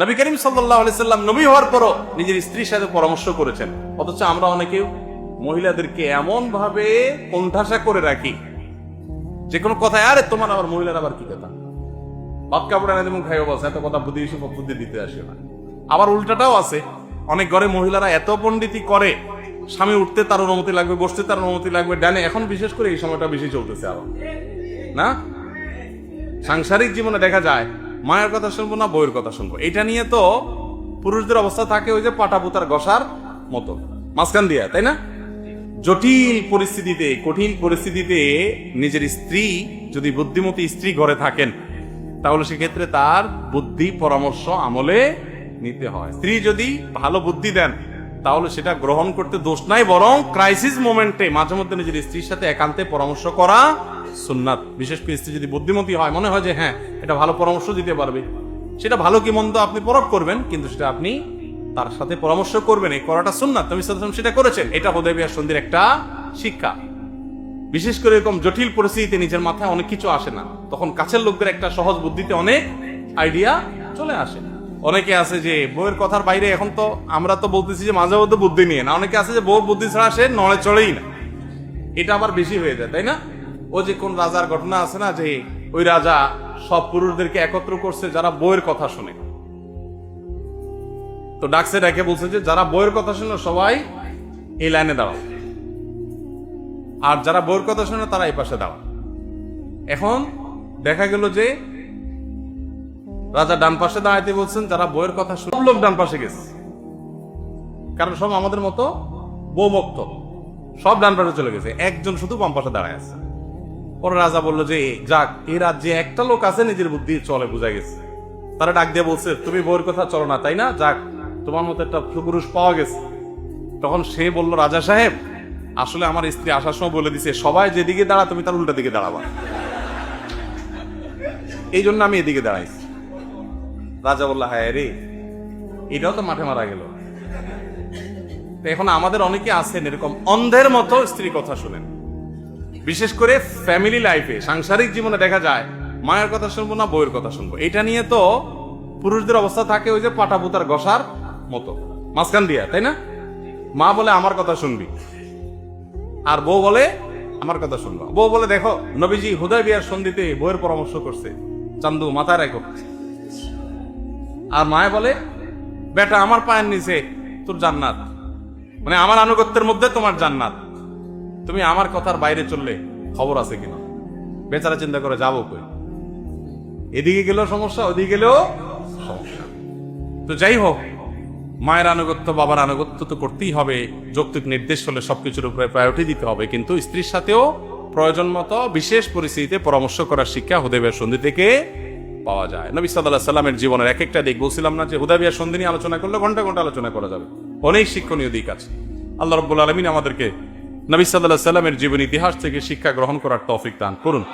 নবী করিম সাল্লাহ সাল্লাম নবী হওয়ার পরও নিজের স্ত্রীর সাথে পরামর্শ করেছেন। অথচ আমরা অনেকেও মহিলাদেরকে এমন ভাবে কোণঠাসা করে রাখি। যে কোনো কথায়, আরে, তোমার আবার মহিলার আবার কি কথা? ভাত কাপড় এনে দেবো, খাইও এত কথা বুদ্ধি এসে বুদ্ধি দিতে আসে না। আবার উল্টাটাও আছে। অনেক ঘরে মহিলারা এত পণ্ডিতি করে, স্বামী উঠতে তার অনুমতি লাগবে, বসতে তার অনুমতি লাগবে, ডানে। এখন বিশেষ করে এই সময়টা বেশি চলতেছে আরও না? সাংসারিক জীবনে দেখা যায় মায়ের কথা শুনব না বইয়ের কথা শুনব? এটা নিয়ে তো পুরুষদের অবস্থা থাকে ওই যে পাটাপুতার গসার মতো। মাঝখান দিয়া, তাই না? জটিল পরিস্থিতিতে, কঠিন পরিস্থিতিতে নিজের স্ত্রী, যদি বুদ্ধিমতী স্ত্রী ঘরে থাকেন, তাহলে সেক্ষেত্রে তার বুদ্ধি পরামর্শ আমলে নিতে হয়। স্ত্রী যদি ভালো বুদ্ধি দেন, তাহলে সেটা গ্রহণ করতে দোষ নাই, বরং ক্রাইসিস মোমেন্টে মাঝে মধ্যে নিজের স্ত্রীর সাথে একান্তে পরামর্শ করা সুন্নাত। বিশেষ করে স্ত্রী যদি বুদ্ধিমতী হয়, মনে হয় যে হ্যাঁ এটা ভালো পরামর্শ দিতে পারবে। সেটা ভালো কি মন্দ আপনি পরখ করবেন, কিন্তু সেটা আপনি তার সাথে পরামর্শ করবেন। এই করাটা সুন্নাত। নবী সাল্লাল্লাহু সেটা করেছেন। এটা হুদাইবিয়ার সন্ধির একটা শিক্ষা। বিশেষ করে এরকম জটিল পরিস্থিতিতে নিজের মাথায় অনেক কিছু আসে না। তখন কাছের লোকদের একটা সহজ বুদ্ধিতে অনেক আইডিয়া চলে আসে। অনেকে আছে যে, বউয়ের কথার বাইরে এখন তো আমরা তো বলতেছি যে মাঝে মধ্যে বুদ্ধি নিয়ে। না, অনেকে আছে যে বউ বুদ্ধি ছাড়া সে নড়ে চড়েই না। এটা আবার বেশি হয়ে যায়, তাই না? ও যে কোন রাজার ঘটনা আছে না, যে ওই রাজা সব পুরুষদেরকে একত্র করছে যারা বইয়ের কথা শুনে। তো ডাকছে, ডাকে বলছে যে যারা বইয়ের কথা শুনে সবাই এই লাইনে দাঁড়াও। আর যারা বইয়ের কথা শুনে তারা এই পাশে দাঁড়াও। এখন দেখা গেল যে রাজা ডান পাশে দাঁড়াইতে বলছেন, যারা বইয়ের কথা শুনে লোক ডান পাশে গেছে। কারণ সব আমাদের মতো বউ ভক্ত সব ডান পাশে চলে গেছে, একজন শুধু বাম পাশে দাঁড়ায় আছে। পরে রাজা বলল যে যাক, এই রাজ্যে একটা লোক আছে, নিজের বুদ্ধি চলে, বোঝা গেছে। তারা ডাক দিয়ে বলছে, তুমি বউয়ের কথা চলো না, তাই না? যাক, তোমার মতো একটা পুরুষ পাওয়া গেছে। তখন সে বলল, রাজা সাহেব, আসলে আমার স্ত্রী আসার সময় বলে দিছে, সবাই যেদিকে দাঁড়া, তুমি তার উল্টা দিকে দাঁড়াবা। এই জন্য আমি এদিকে দাঁড়াইছি। রাজা বলল হ্যাঁ রে, এটাও তো মাঠে মারা গেল। এখন আমাদের অনেকে আছেন, এরকম অন্ধের মতো স্ত্রী কথা শুনেন। বিশেষ করে ফ্যামিলি লাইফে সাংসারিক জীবনে দেখা যায়, মায়ের কথা শুনব না, বউয়ের কথা শুনব। এটা নিয়ে তো পুরুষদের অবস্থা থাকে ওই যে পাটাপুতার গসার মতো। মাঝখান দিয়া, তাই না? মা বলে, আমার কথা শুনবি। আর বউ বলে, আমার কথা শুনব। বউ বলে, দেখো, নবীজি হুদয় বিয়ার সন্ধিতে বউয়ের পরামর্শ করছে। চান্দু মাথায় রাখো। আর মায় বলে, বেটা, আমার পায়ের নিচে তোর জান্নাত। মানে আমার আনুগত্যের মধ্যে তোমার জান্নাত। তুমি আমার কথার বাইরে চললে খবর আছে কিনা? বেচারা চিন্তা করে, যাব কই? এদিকে গেলেও সমস্যা, ওদিকে গেলেও সমস্যা। তো যাই হোক, মায়ের আনুগত্য, বাবার আনুগত্য তো করতেই হবে। যৌক্তিক নির্দেশ হলে সবকিছুর উপরে প্রায়োরিটি দিতে হবে। কিন্তু স্ত্রীর সাথেও প্রয়োজন মতো বিশেষ পরিস্থিতিতে পরামর্শ করার শিক্ষা হুদেবের সন্ধি থেকে পাওয়া যায়। নবী সাল্লাহ সাল্লামের জীবনের এক একটা দিক বলছিলাম না যে হুদাবিয়ার সন্ধি নিয়ে আলোচনা করলে ঘণ্টা ঘণ্টা আলোচনা করা যাবে। অনেক শিক্ষণীয় দিক আছে। আল্লাহ রব্বুল আলমিন আমাদেরকে নবী সাল্লাহ সাল্লামের জীবন ইতিহাস থেকে শিক্ষা গ্রহণ করার তৌফিক দান করুন।